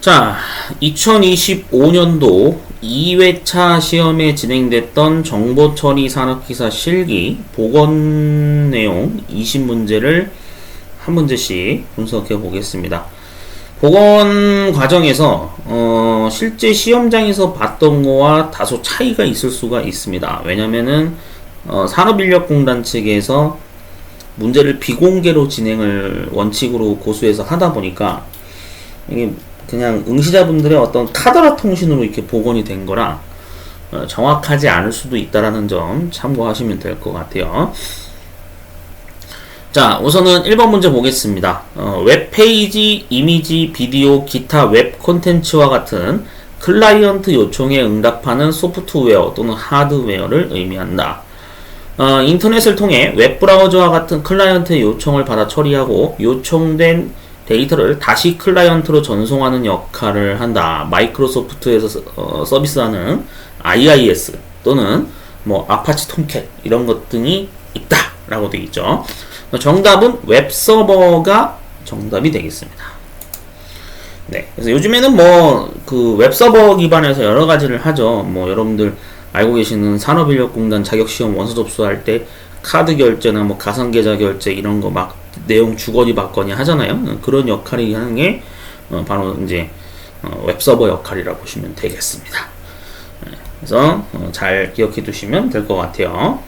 자, 2025년도 2회차 시험에 진행됐던 정보처리 산업기사 실기 보건 내용 20문제를 한 문제씩 분석해 보겠습니다. 보건 과정에서 어, 실제 시험장에서 봤던 거와 다소 차이가 있을 수가 있습니다. 왜냐면은 어, 산업인력공단 측에서 문제를 비공개로 진행을 원칙으로 고수해서 하다 보니까 이게 그냥 응시자분들의 어떤 카더라 통신으로 이렇게 복원이 된 거라 어, 정확하지 않을 수도 있다라는 점 참고하시면 될 것 같아요. 자, 우선은 1번 문제 보겠습니다. 어, 웹페이지, 이미지, 비디오, 기타 웹 콘텐츠와 같은 클라이언트 요청에 응답하는 소프트웨어 또는 하드웨어를 의미한다. 어, 인터넷을 통해 웹브라우저와 같은 클라이언트의 요청을 받아 처리하고 요청된 데이터를 다시 클라이언트로 전송하는 역할을 한다. 마이크로소프트에서 서- 어, 서비스하는 IIS 또는 뭐 아파치 톰캣 이런 것 등이 있다라고 되어 있죠. 정답은 웹 서버가 정답이 되겠습니다. 네. 그래서 요즘에는 뭐 그 웹 서버 기반에서 여러 가지를 하죠. 뭐 여러분들 알고 계시는 산업인력공단 자격시험 원서 접수할 때 카드 결제나 뭐 가상계좌 결제 이런 거 막 내용 주거니 받거니 하잖아요. 그런 역할이 하는 게 어, 바로 이제 어, 웹서버 역할이라고 보시면 되겠습니다. 네, 그래서 어, 잘 기억해 두시면 될 것 같아요.